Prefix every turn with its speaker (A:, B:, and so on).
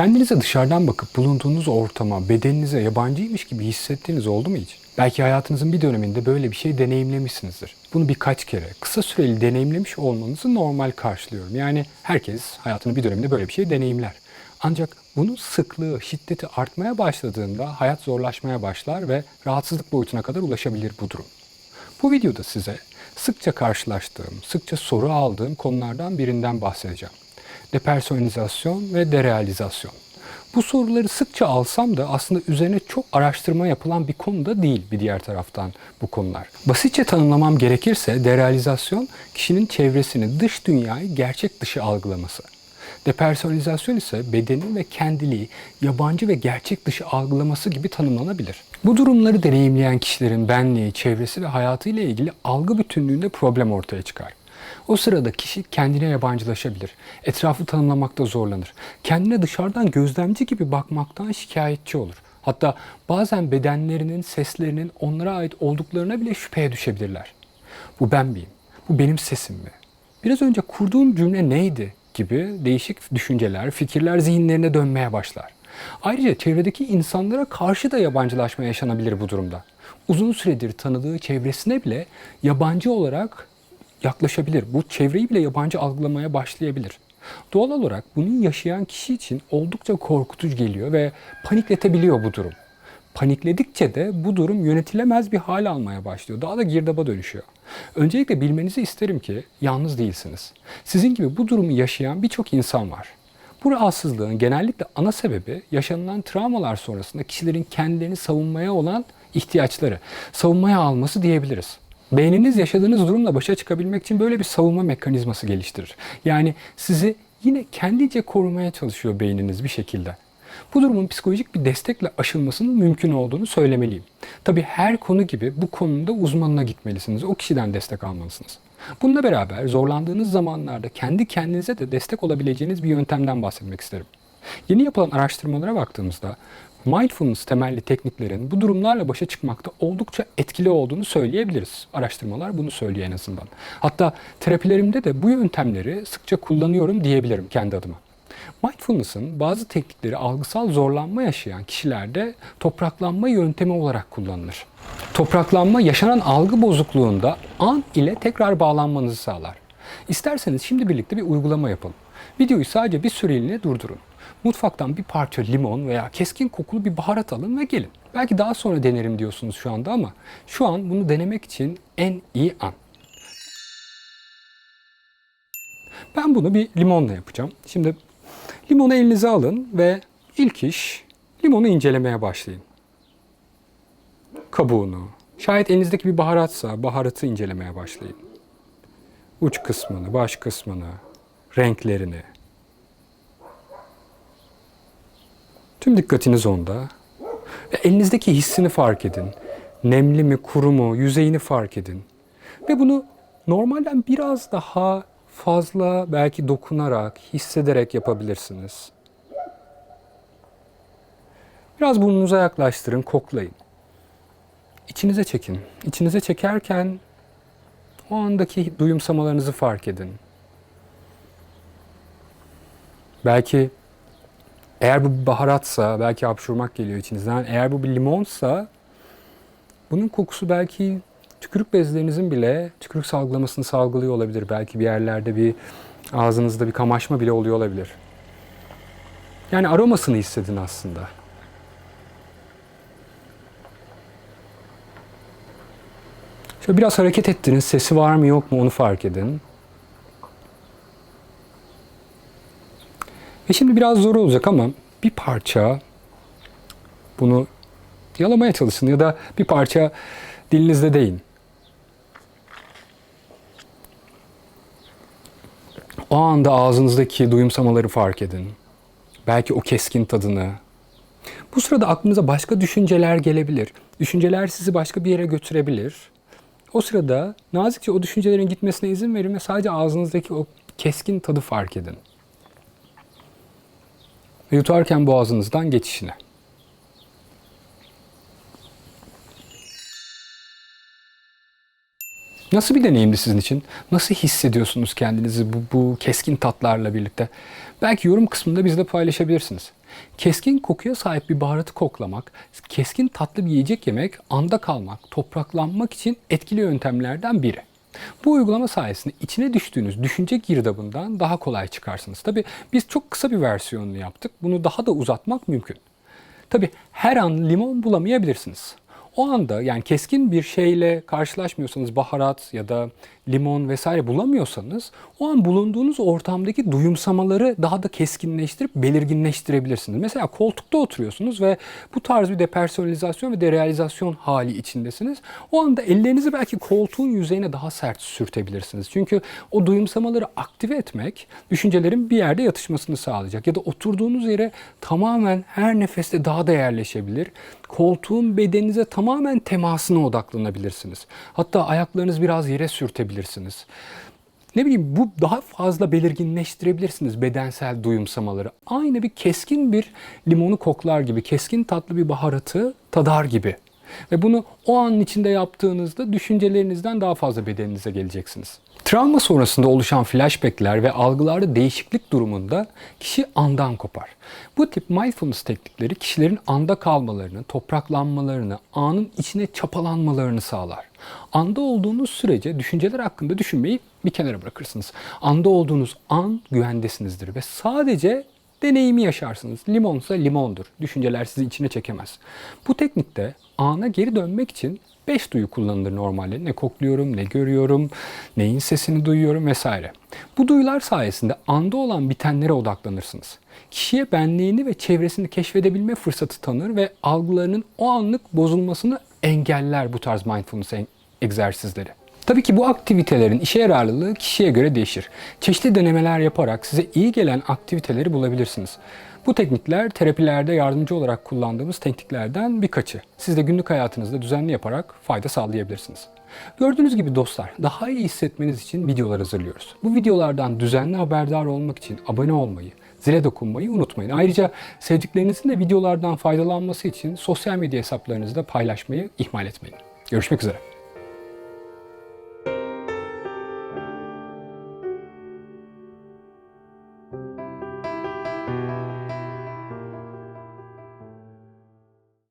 A: Kendinize dışarıdan bakıp bulunduğunuz ortama, bedeninize yabancıymış gibi hissettiğiniz oldu mu hiç? Belki hayatınızın bir döneminde böyle bir şey deneyimlemişsinizdir. Bunu birkaç kere kısa süreli deneyimlemiş olmanızı normal karşılıyorum. Yani herkes hayatının bir döneminde böyle bir şey deneyimler. Ancak bunun sıklığı, şiddeti artmaya başladığında hayat zorlaşmaya başlar ve rahatsızlık boyutuna kadar ulaşabilir bu durum. Bu videoda size sıkça karşılaştığım, sıkça soru aldığım konulardan birinden bahsedeceğim. Depersonalizasyon ve derealizasyon. Bu soruları sıkça alsam da aslında üzerine çok araştırma yapılan bir konu da değil bir diğer taraftan bu konular. Basitçe tanımlamam gerekirse derealizasyon kişinin çevresini, dış dünyayı gerçek dışı algılaması. Depersonalizasyon ise bedenin ve kendiliği yabancı ve gerçek dışı algılaması gibi tanımlanabilir. Bu durumları deneyimleyen kişilerin benliği, çevresi ve hayatıyla ilgili algı bütünlüğünde problem ortaya çıkar. O sırada kişi kendine yabancılaşabilir, etrafı tanımlamakta zorlanır, kendine dışarıdan gözlemci gibi bakmaktan şikayetçi olur. Hatta bazen bedenlerinin, seslerinin onlara ait olduklarına bile şüpheye düşebilirler. Bu ben miyim? Bu benim sesim mi? Biraz önce kurduğum cümle neydi? gibi değişik düşünceler, fikirler zihinlerine dönmeye başlar. Ayrıca çevredeki insanlara karşı da yabancılaşma yaşanabilir bu durumda. Uzun süredir tanıdığı çevresine bile yabancı olarak yaklaşabilir. Bu çevreyi bile yabancı algılamaya başlayabilir. Doğal olarak bunu yaşayan kişi için oldukça korkutucu geliyor ve panikletebiliyor bu durum. Panikledikçe de bu durum yönetilemez bir hal almaya başlıyor. Daha da girdaba dönüşüyor. Öncelikle bilmenizi isterim ki yalnız değilsiniz. Sizin gibi bu durumu yaşayan birçok insan var. Bu rahatsızlığın genellikle ana sebebi yaşanılan travmalar sonrasında kişilerin kendilerini savunmaya olan ihtiyaçları, savunmaya alması diyebiliriz. Beyniniz yaşadığınız durumla başa çıkabilmek için böyle bir savunma mekanizması geliştirir. Yani sizi yine kendice korumaya çalışıyor beyniniz bir şekilde. Bu durumun psikolojik bir destekle aşılmasının mümkün olduğunu söylemeliyim. Tabii her konu gibi bu konuda uzmanına gitmelisiniz. O kişiden destek almalısınız. Bununla beraber zorlandığınız zamanlarda kendi kendinize de destek olabileceğiniz bir yöntemden bahsetmek isterim. Yeni yapılan araştırmalara baktığımızda mindfulness temelli tekniklerin bu durumlarla başa çıkmakta oldukça etkili olduğunu söyleyebiliriz. Araştırmalar bunu söylüyor en azından. Hatta terapilerimde de bu yöntemleri sıkça kullanıyorum diyebilirim kendi adıma. Mindfulness'ın bazı teknikleri algısal zorlanma yaşayan kişilerde topraklanma yöntemi olarak kullanılır. Topraklanma yaşanan algı bozukluğunda an ile tekrar bağlanmanızı sağlar. İsterseniz şimdi birlikte bir uygulama yapalım. Videoyu sadece bir süreliğine durdurun. Mutfaktan bir parça limon veya keskin kokulu bir baharat alın ve gelin. Belki daha sonra denerim diyorsunuz şu anda ama şu an bunu denemek için en iyi an. Ben bunu bir limonla yapacağım. Şimdi limonu elinize alın ve ilk iş limonu incelemeye başlayın. Kabuğunu, şayet elinizdeki bir baharatsa baharatı incelemeye başlayın. Uç kısmını, baş kısmını, renklerini. Tüm dikkatiniz onda. Ve elinizdeki hissini fark edin. Nemli mi, kuru mu, yüzeyini fark edin. Ve bunu normalden biraz daha fazla belki dokunarak, hissederek yapabilirsiniz. Biraz burnunuza yaklaştırın, koklayın. İçinize çekin. İçinize çekerken o andaki duyumsamalarınızı fark edin. Belki eğer bu bir baharatsa belki hapşurmak geliyor içinizden. Eğer bu bir limonsa bunun kokusu belki tükürük bezlerinizin bile tükürük salgılamasını salgılıyor olabilir. Belki bir yerlerde bir ağzınızda bir kamaşma bile oluyor olabilir. Yani aromasını hissedin aslında. Şöyle biraz hareket ettiniz. Sesi var mı yok mu onu fark edin. Ve şimdi biraz zor olacak ama bir parça bunu yalamaya çalışın ya da bir parça dilinizde deyin. O anda ağzınızdaki duyumsamaları fark edin. Belki o keskin tadını. Bu sırada aklınıza başka düşünceler gelebilir. Düşünceler sizi başka bir yere götürebilir. O sırada nazikçe o düşüncelerin gitmesine izin verin ve sadece ağzınızdaki o keskin tadı fark edin. Ve yutarken boğazınızdan geçişine. Nasıl bir deneyimdi sizin için? Nasıl hissediyorsunuz kendinizi bu, bu keskin tatlarla birlikte? Belki yorum kısmında bizle paylaşabilirsiniz. Keskin kokuya sahip bir baharatı koklamak, keskin tatlı bir yiyecek yemek, anda kalmak, topraklanmak için etkili yöntemlerden biri. Bu uygulama sayesinde içine düştüğünüz düşünce girdabından daha kolay çıkarsınız. Tabi biz çok kısa bir versiyonunu yaptık. Bunu daha da uzatmak mümkün. Tabi her an limon bulamayabilirsiniz. O anda yani keskin bir şeyle karşılaşmıyorsanız baharat ya da limon vesaire bulamıyorsanız o an bulunduğunuz ortamdaki duyumsamaları daha da keskinleştirip belirginleştirebilirsiniz. Mesela koltukta oturuyorsunuz ve bu tarz bir depersonalizasyon ve derealizasyon hali içindesiniz. O anda ellerinizi belki koltuğun yüzeyine daha sert sürtebilirsiniz. Çünkü o duyumsamaları aktive etmek düşüncelerin bir yerde yatışmasını sağlayacak. Ya da oturduğunuz yere tamamen her nefeste daha da yerleşebilir. Koltuğun bedeninize tamamen temasına odaklanabilirsiniz. Hatta ayaklarınız biraz yere sürtebilirsiniz. Ne bileyim bu daha fazla belirginleştirebilirsiniz bedensel duyumsamaları. Aynı bir keskin bir limonu koklar gibi, keskin tatlı bir baharatı tadar gibi. Ve bunu o anın içinde yaptığınızda düşüncelerinizden daha fazla bedeninize geleceksiniz. Travma sonrasında oluşan flashbackler ve algılarda değişiklik durumunda kişi andan kopar. Bu tip mindfulness teknikleri kişilerin anda kalmalarını, topraklanmalarını, anın içine çapalanmalarını sağlar. Anda olduğunuz sürece düşünceler hakkında düşünmeyi bir kenara bırakırsınız. Anda olduğunuz an güvendesinizdir ve sadece deneyimi yaşarsınız. Limonsa limondur. Düşünceler sizi içine çekemez. Bu teknikte ana geri dönmek için 5 duyu kullanılır normalde. Ne kokluyorum, ne görüyorum, neyin sesini duyuyorum vesaire. Bu duyular sayesinde anda olan bitenlere odaklanırsınız. Kişiye benliğini ve çevresini keşfedebilme fırsatı tanır ve algılarının o anlık bozulmasını engeller bu tarz mindfulness egzersizleri. Tabii ki bu aktivitelerin işe yararlılığı kişiye göre değişir. Çeşitli denemeler yaparak size iyi gelen aktiviteleri bulabilirsiniz. Bu teknikler terapilerde yardımcı olarak kullandığımız tekniklerden birkaçı. Siz de günlük hayatınızda düzenli yaparak fayda sağlayabilirsiniz. Gördüğünüz gibi dostlar, daha iyi hissetmeniz için videolar hazırlıyoruz. Bu videolardan düzenli haberdar olmak için abone olmayı, zile dokunmayı unutmayın. Ayrıca sevdiklerinizin de videolardan faydalanması için sosyal medya hesaplarınızda paylaşmayı ihmal etmeyin. Görüşmek üzere.